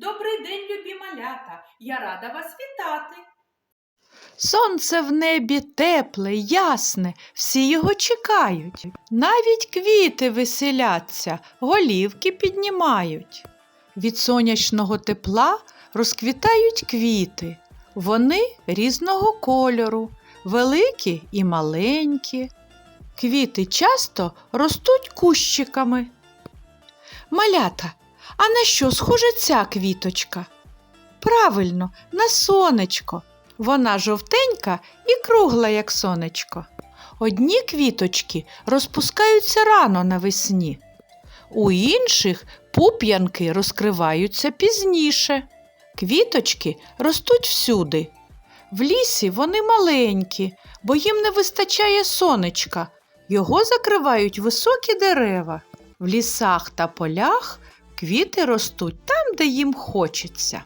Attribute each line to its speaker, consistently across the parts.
Speaker 1: Добрий день, любі малята! Я рада вас вітати.
Speaker 2: Сонце в небі тепле, ясне, всі його чекають. Навіть квіти веселяться, голівки піднімають. Від сонячного тепла розквітають квіти. Вони різного кольору, великі і маленькі. Квіти часто ростуть кущиками. Малята, а на що схожа ця квіточка? Правильно, на сонечко. Вона жовтенька і кругла, як сонечко. Одні квіточки розпускаються рано навесні, у інших пуп'янки розкриваються пізніше. Квіточки ростуть всюди. В лісі вони маленькі, бо їм не вистачає сонечка. Його закривають високі дерева. В лісах та полях квіти ростуть там, де їм хочеться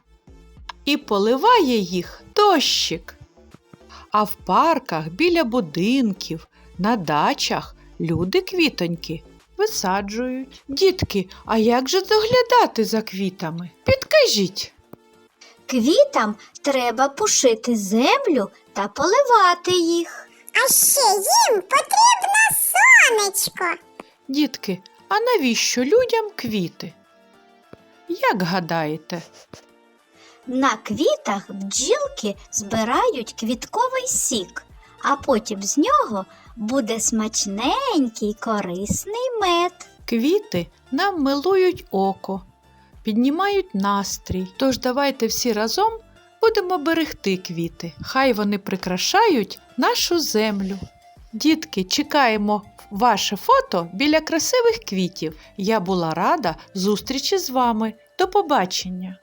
Speaker 2: і поливає їх дощик. А в парках біля будинків, на дачах люди квітоньки висаджують. Дітки, а як же доглядати за квітами? Підкажіть.
Speaker 3: Квітам треба пушити землю та поливати їх.
Speaker 4: А ще їм потрібно сонечко.
Speaker 2: Дітки, а навіщо людям квіти? Як гадаєте?
Speaker 3: На квітах бджілки збирають квітковий сік, а потім з нього буде смачненький корисний мед.
Speaker 2: Квіти нам милують око, піднімають настрій. Тож давайте всі разом будемо берегти квіти. Хай вони прикрашають нашу землю. Дітки, чекаємо ваше фото біля красивих квітів. Я була рада зустрічі з вами. До побачення!